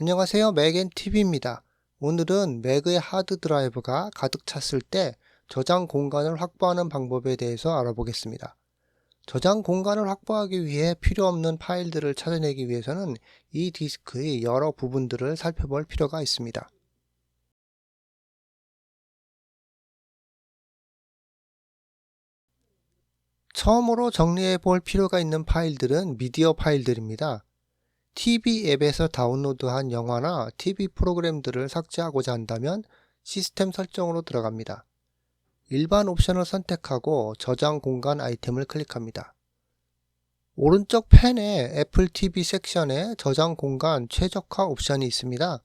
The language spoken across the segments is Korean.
안녕하세요. 맥앤TV입니다. 오늘은 맥의 하드 드라이브가 가득 찼을 때 저장 공간을 확보하는 방법에 대해서 알아보겠습니다. 저장 공간을 확보하기 위해 필요 없는 파일들을 찾아내기 위해서는 이 디스크의 여러 부분들을 살펴볼 필요가 있습니다. 처음으로 정리해 볼 필요가 있는 파일들은 미디어 파일들입니다. TV 앱에서 다운로드한 영화나 TV 프로그램들을 삭제하고자 한다면 시스템 설정으로 들어갑니다. 일반 옵션을 선택하고 저장 공간 아이템을 클릭합니다. 오른쪽 펜에 애플 TV 섹션에 저장 공간 최적화 옵션이 있습니다.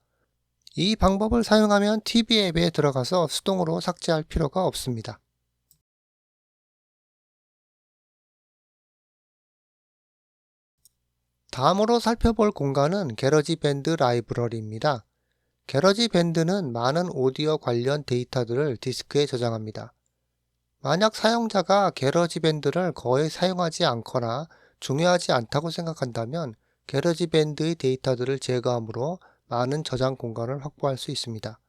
이 방법을 사용하면 TV 앱에 들어가서 수동으로 삭제할 필요가 없습니다. 다음으로 살펴볼 공간은 게러지 밴드 라이브러리입니다. 게러지 밴드는 많은 오디오 관련 데이터들을 디스크에 저장합니다. 만약 사용자가 게러지 밴드를 거의 사용하지 않거나 중요하지 않다고 생각한다면 게러지 밴드의 데이터들을 제거함으로 많은 저장 공간을 확보할 수 있습니다.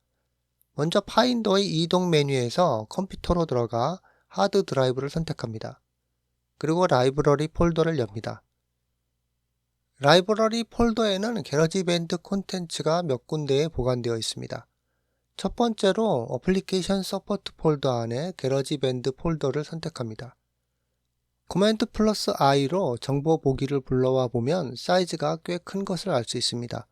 먼저 파인더의 이동 메뉴에서 컴퓨터로 들어가 하드 드라이브를 선택합니다. 그리고 라이브러리 폴더를 엽니다. 라이브러리 폴더에는 게러지 밴드 콘텐츠가 몇 군데에 보관되어 있습니다. 첫 번째로 어플리케이션 서포트 폴더 안에 게러지 밴드 폴더를 선택합니다. 코멘트 플러스 i로 정보 보기를 불러와 보면 사이즈가 꽤 큰 것을 알 수 있습니다.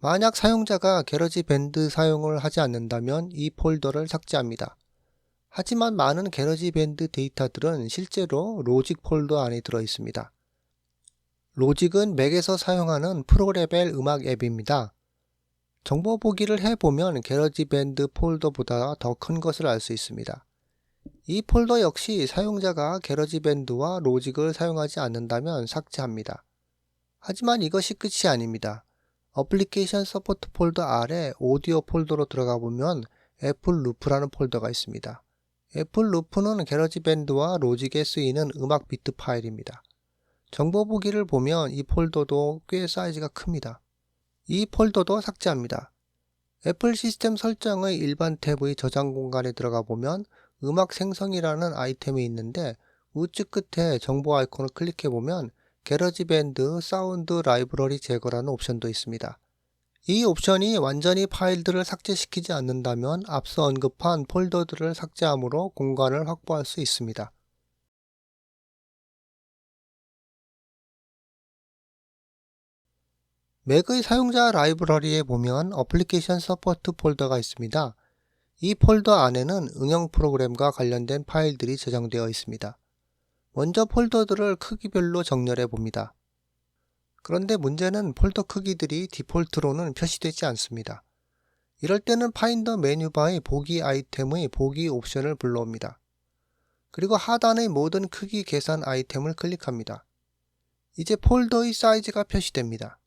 만약 사용자가 게러지 밴드 사용을 하지 않는다면 이 폴더를 삭제합니다. 하지만 많은 게러지 밴드 데이터들은 실제로 로직 폴더 안에 들어 있습니다. 로직은 맥에서 사용하는 프로레벨 음악 앱입니다. 정보 보기를 해보면 게러지 밴드 폴더보다 더 큰 것을 알 수 있습니다. 이 폴더 역시 사용자가 게러지 밴드와 로직을 사용하지 않는다면 삭제합니다. 하지만 이것이 끝이 아닙니다. 어플리케이션 서포트 폴더 아래 오디오 폴더로 들어가 보면 애플 루프라는 폴더가 있습니다. 애플 루프는 게러지 밴드와 로직에 쓰이는 음악 비트 파일입니다. 정보 보기를 보면 이 폴더도 꽤 사이즈가 큽니다. 이 폴더도 삭제합니다. 애플 시스템 설정의 일반 탭의 저장 공간에 들어가 보면 음악 생성이라는 아이템이 있는데 우측 끝에 정보 아이콘을 클릭해 보면 게러지 밴드 사운드 라이브러리 제거라는 옵션도 있습니다. 이 옵션이 완전히 파일들을 삭제시키지 않는다면 앞서 언급한 폴더들을 삭제함으로 공간을 확보할 수 있습니다. 맥의 사용자 라이브러리에 보면 어플리케이션 서포트 폴더가 있습니다. 이 폴더 안에는 응용 프로그램과 관련된 파일들이 저장되어 있습니다. 먼저 폴더들을 크기별로 정렬해 봅니다. 그런데 문제는 폴더 크기들이 디폴트로는 표시되지 않습니다. 이럴 때는 파인더 메뉴바의 보기 아이템의 보기 옵션을 불러옵니다. 그리고 하단의 모든 크기 계산 아이템을 클릭합니다. 이제 폴더의 사이즈가 표시됩니다.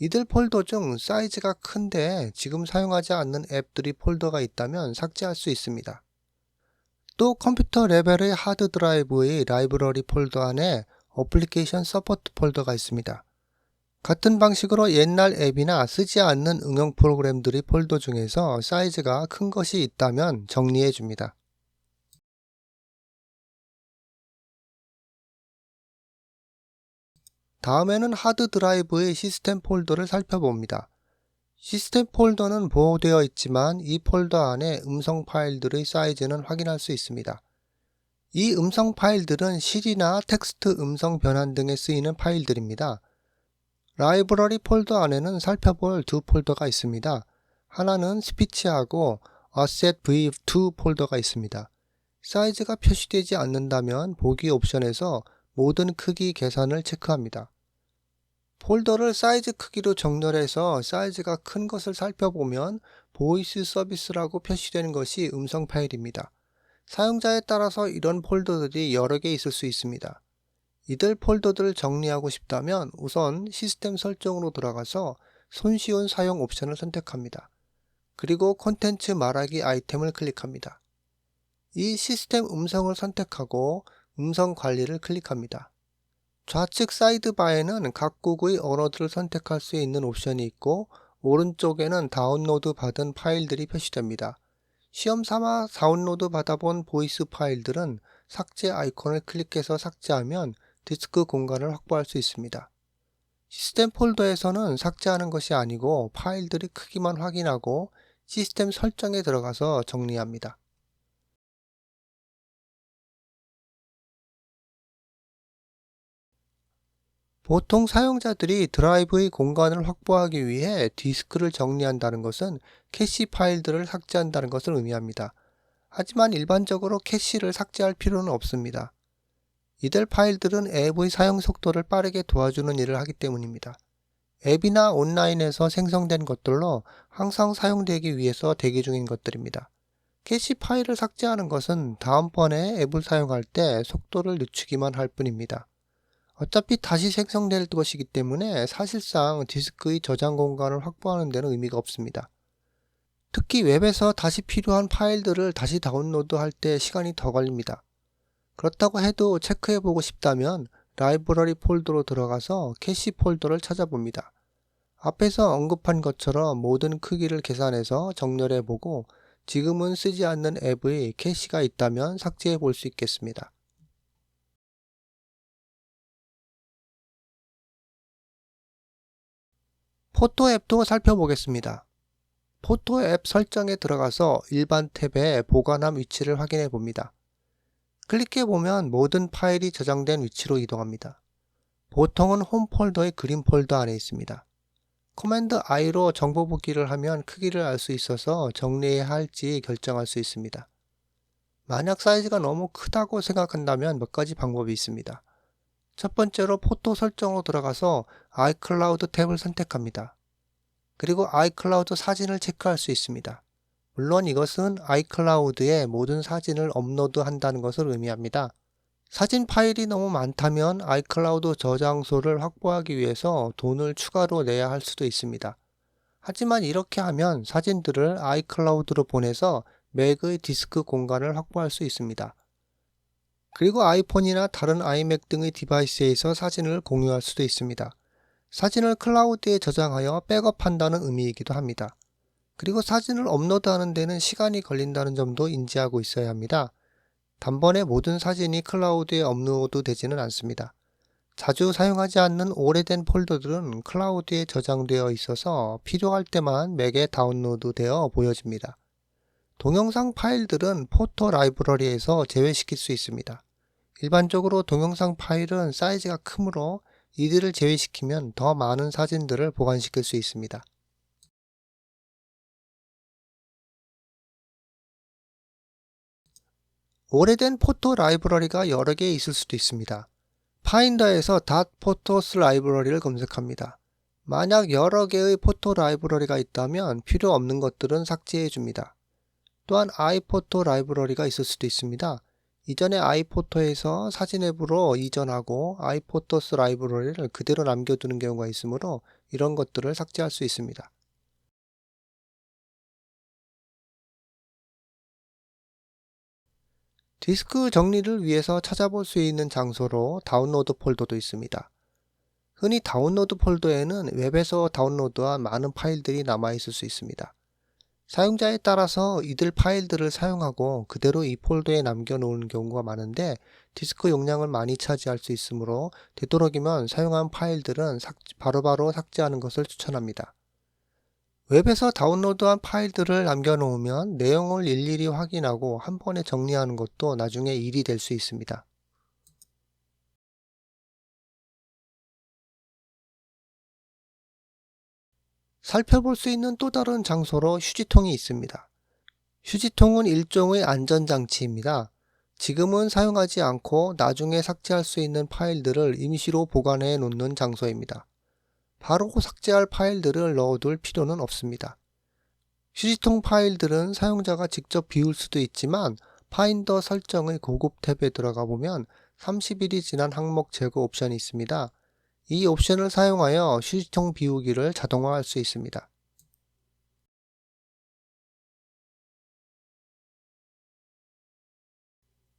이들 폴더 중 사이즈가 큰데 지금 사용하지 않는 앱들이 폴더가 있다면 삭제할 수 있습니다. 또 컴퓨터 레벨의 하드 드라이브의 라이브러리 폴더 안에 어플리케이션 서포트 폴더가 있습니다. 같은 방식으로 옛날 앱이나 쓰지 않는 응용 프로그램들이 폴더 중에서 사이즈가 큰 것이 있다면 정리해 줍니다. 다음에는 하드 드라이브의 시스템 폴더를 살펴봅니다. 시스템 폴더는 보호되어 있지만 이 폴더 안에 음성 파일들의 사이즈는 확인할 수 있습니다. 이 음성 파일들은 실이나 텍스트 음성 변환 등에 쓰이는 파일들입니다. 라이브러리 폴더 안에는 살펴볼 두 폴더가 있습니다. 하나는 스피치하고 Asset V2 폴더가 있습니다. 사이즈가 표시되지 않는다면 보기 옵션에서 모든 크기 계산을 체크합니다. 폴더를 사이즈 크기로 정렬해서 사이즈가 큰 것을 살펴보면 보이스 서비스라고 표시되는 것이 음성 파일입니다. 사용자에 따라서 이런 폴더들이 여러 개 있을 수 있습니다. 이들 폴더들을 정리하고 싶다면 우선 시스템 설정으로 들어가서 손쉬운 사용 옵션을 선택합니다. 그리고 콘텐츠 말하기 아이템을 클릭합니다. 이 시스템 음성을 선택하고 음성 관리를 클릭합니다. 좌측 사이드바에는 각국의 언어들을 선택할 수 있는 옵션이 있고 오른쪽에는 다운로드 받은 파일들이 표시됩니다. 시험 삼아 다운로드 받아본 보이스 파일들은 삭제 아이콘을 클릭해서 삭제하면 디스크 공간을 확보할 수 있습니다. 시스템 폴더에서는 삭제하는 것이 아니고 파일들의 크기만 확인하고 시스템 설정에 들어가서 정리합니다. 보통 사용자들이 드라이브의 공간을 확보하기 위해 디스크를 정리한다는 것은 캐시 파일들을 삭제한다는 것을 의미합니다. 하지만 일반적으로 캐시를 삭제할 필요는 없습니다. 이들 파일들은 앱의 사용 속도를 빠르게 도와주는 일을 하기 때문입니다. 앱이나 온라인에서 생성된 것들로 항상 사용되기 위해서 대기 중인 것들입니다. 캐시 파일을 삭제하는 것은 다음번에 앱을 사용할 때 속도를 늦추기만 할 뿐입니다. 어차피 다시 생성될 것이기 때문에 사실상 디스크의 저장 공간을 확보하는 데는 의미가 없습니다. 특히 웹에서 다시 필요한 파일들을 다시 다운로드 할 때 시간이 더 걸립니다. 그렇다고 해도 체크해 보고 싶다면 라이브러리 폴더로 들어가서 캐시 폴더를 찾아봅니다. 앞에서 언급한 것처럼 모든 크기를 계산해서 정렬해 보고 지금은 쓰지 않는 앱의 캐시가 있다면 삭제해 볼 수 있겠습니다. 포토 앱도 살펴보겠습니다. 포토 앱 설정에 들어가서 일반 탭에 보관함 위치를 확인해 봅니다. 클릭해 보면 모든 파일이 저장된 위치로 이동합니다. 보통은 홈 폴더의 그림 폴더 안에 있습니다. 커맨드 I로 정보 보기를 하면 크기를 알 수 있어서 정리해야 할지 결정할 수 있습니다. 만약 사이즈가 너무 크다고 생각한다면 몇 가지 방법이 있습니다. 첫 번째로 포토 설정으로 들어가서 iCloud 탭을 선택합니다. 그리고 iCloud 사진을 체크할 수 있습니다. 물론 이것은 iCloud에 모든 사진을 업로드 한다는 것을 의미합니다. 사진 파일이 너무 많다면 iCloud 저장소를 확보하기 위해서 돈을 추가로 내야 할 수도 있습니다. 하지만 이렇게 하면 사진들을 iCloud로 보내서 맥의 디스크 공간을 확보할 수 있습니다. 그리고 아이폰이나 다른 아이맥 등의 디바이스에서 사진을 공유할 수도 있습니다. 사진을 클라우드에 저장하여 백업한다는 의미이기도 합니다. 그리고 사진을 업로드하는 데는 시간이 걸린다는 점도 인지하고 있어야 합니다. 단번에 모든 사진이 클라우드에 업로드 되지는 않습니다. 자주 사용하지 않는 오래된 폴더들은 클라우드에 저장되어 있어서 필요할 때만 맥에 다운로드 되어 보여집니다. 동영상 파일들은 포토 라이브러리에서 제외시킬 수 있습니다. 일반적으로 동영상 파일은 사이즈가 크므로 이들을 제외시키면 더 많은 사진들을 보관시킬 수 있습니다. 오래된 포토 라이브러리가 여러 개 있을 수도 있습니다. 파인더에서 .photos 라이브러리를 검색합니다. 만약 여러 개의 포토 라이브러리가 있다면 필요 없는 것들은 삭제해 줍니다. 또한 아이포토 라이브러리가 있을 수도 있습니다. 이전에 아이포토에서 사진 앱으로 이전하고 아이포토스 라이브러리를 그대로 남겨두는 경우가 있으므로 이런 것들을 삭제할 수 있습니다. 디스크 정리를 위해서 찾아볼 수 있는 장소로 다운로드 폴더도 있습니다. 흔히 다운로드 폴더에는 웹에서 다운로드한 많은 파일들이 남아 있을 수 있습니다. 사용자에 따라서 이들 파일들을 사용하고 그대로 이 폴더에 남겨 놓은 경우가 많은데 디스크 용량을 많이 차지할 수 있으므로 되도록이면 사용한 파일들은 바로바로 삭제하는 것을 추천합니다. 웹에서 다운로드한 파일들을 남겨놓으면 내용을 일일이 확인하고 한 번에 정리하는 것도 나중에 일이 될 수 있습니다. 살펴볼 수 있는 또 다른 장소로 휴지통이 있습니다. 휴지통은 일종의 안전장치입니다. 지금은 사용하지 않고 나중에 삭제할 수 있는 파일들을 임시로 보관해 놓는 장소입니다. 바로 삭제할 파일들을 넣어둘 필요는 없습니다. 휴지통 파일들은 사용자가 직접 비울 수도 있지만 파인더 설정의 고급 탭에 들어가 보면 30일이 지난 항목 제거 옵션이 있습니다. 이 옵션을 사용하여 휴지통 비우기를 자동화할 수 있습니다.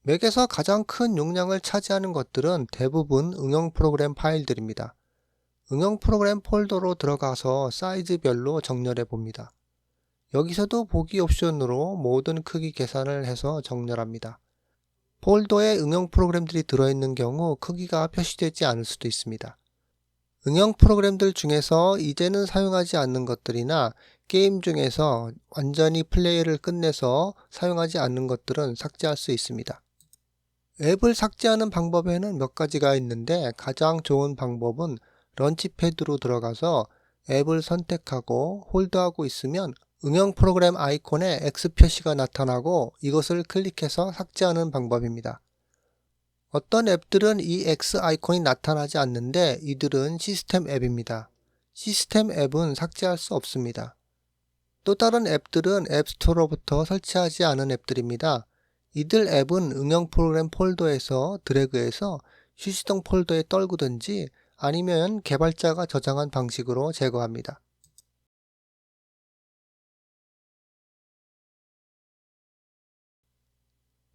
맥에서 가장 큰 용량을 차지하는 것들은 대부분 응용 프로그램 파일들입니다. 응용 프로그램 폴더로 들어가서 사이즈별로 정렬해 봅니다. 여기서도 보기 옵션으로 모든 크기 계산을 해서 정렬합니다. 폴더에 응용 프로그램들이 들어있는 경우 크기가 표시되지 않을 수도 있습니다. 응용 프로그램들 중에서 이제는 사용하지 않는 것들이나 게임 중에서 완전히 플레이를 끝내서 사용하지 않는 것들은 삭제할 수 있습니다. 앱을 삭제하는 방법에는 몇 가지가 있는데 가장 좋은 방법은 런치패드로 들어가서 앱을 선택하고 홀드하고 있으면 응용 프로그램 아이콘에 X 표시가 나타나고 이것을 클릭해서 삭제하는 방법입니다. 어떤 앱들은 이 X 아이콘이 나타나지 않는데 이들은 시스템 앱입니다. 시스템 앱은 삭제할 수 없습니다. 또 다른 앱들은 앱스토어로부터 설치하지 않은 앱들입니다. 이들 앱은 응용 프로그램 폴더에서 드래그해서 휴지통 폴더에 떨구든지 아니면 개발자가 저장한 방식으로 제거합니다.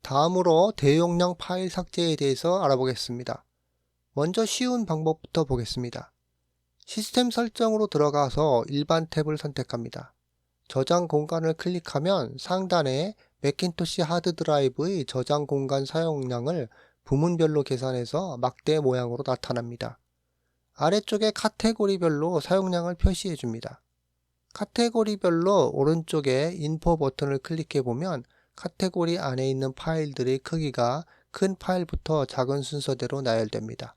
다음으로 대용량 파일 삭제에 대해서 알아보겠습니다. 먼저 쉬운 방법부터 보겠습니다. 시스템 설정으로 들어가서 일반 탭을 선택합니다. 저장 공간을 클릭하면 상단에 맥킨토시 하드 드라이브의 저장 공간 사용량을 부문별로 계산해서 막대 모양으로 나타납니다. 아래쪽에 카테고리별로 사용량을 표시해 줍니다. 카테고리별로 오른쪽에 인포 버튼을 클릭해 보면 카테고리 안에 있는 파일들의 크기가 큰 파일부터 작은 순서대로 나열됩니다.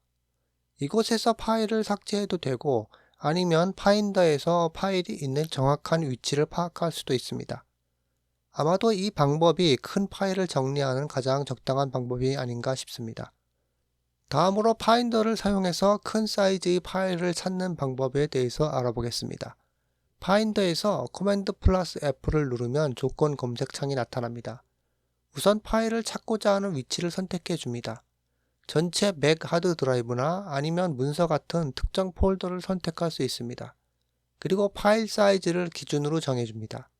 이곳에서 파일을 삭제해도 되고 아니면 파인더에서 파일이 있는 정확한 위치를 파악할 수도 있습니다. 아마도 이 방법이 큰 파일을 정리하는 가장 적당한 방법이 아닌가 싶습니다. 다음으로 파인더를 사용해서 큰 사이즈의 파일을 찾는 방법에 대해서 알아보겠습니다. 파인더에서 코맨드 플러스 F를 누르면 조건 검색 창이 나타납니다. 우선 파일을 찾고자 하는 위치를 선택해 줍니다. 전체 맥 하드 드라이브나 아니면 문서 같은 특정 폴더를 선택할 수 있습니다. 그리고 파일 사이즈를 기준으로 정해줍니다.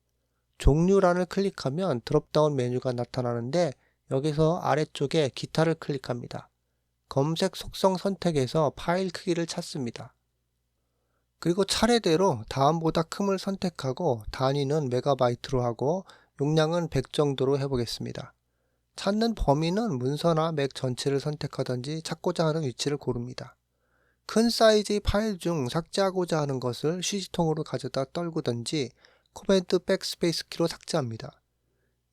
종류란을 클릭하면 드롭다운 메뉴가 나타나는데 여기서 아래쪽에 기타를 클릭합니다. 검색 속성 선택에서 파일 크기를 찾습니다. 그리고 차례대로 다음보다 큼을 선택하고 단위는 메가바이트로 하고 용량은 100 정도로 해보겠습니다. 찾는 범위는 문서나 맥 전체를 선택하든지 찾고자 하는 위치를 고릅니다. 큰 사이즈의 파일 중 삭제하고자 하는 것을 휴지통으로 가져다 떨구든지 코멘트 백스페이스 키로 삭제합니다.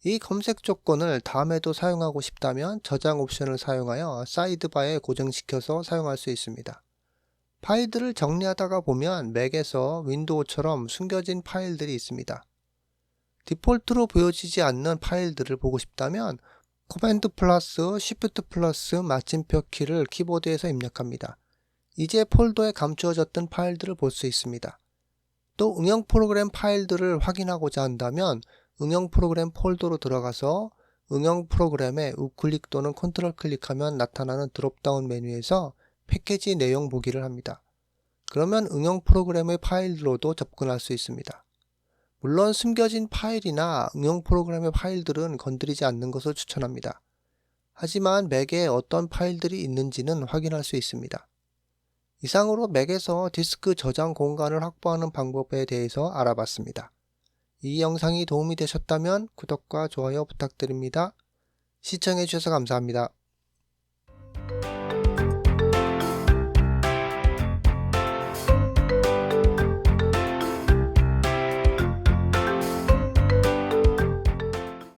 이 검색 조건을 다음에도 사용하고 싶다면 저장 옵션을 사용하여 사이드바에 고정시켜서 사용할 수 있습니다. 파일들을 정리하다가 보면 맥에서 윈도우처럼 숨겨진 파일들이 있습니다. 디폴트로 보여지지 않는 파일들을 보고 싶다면 코맨드 플러스 쉬프트 플러스 마침표 키를 키보드에서 입력합니다. 이제 폴더에 감추어졌던 파일들을 볼 수 있습니다. 또 응용 프로그램 파일들을 확인하고자 한다면 응용 프로그램 폴더로 들어가서 응용 프로그램에 우클릭 또는 컨트롤 클릭하면 나타나는 드롭다운 메뉴에서 패키지 내용 보기를 합니다. 그러면 응용 프로그램의 파일로도 접근할 수 있습니다. 물론 숨겨진 파일이나 응용 프로그램의 파일들은 건드리지 않는 것을 추천합니다. 하지만 맥에 어떤 파일들이 있는지는 확인할 수 있습니다. 이상으로 맥에서 디스크 저장 공간을 확보하는 방법에 대해서 알아봤습니다. 이 영상이 도움이 되셨다면 구독과 좋아요 부탁드립니다. 시청해주셔서 감사합니다.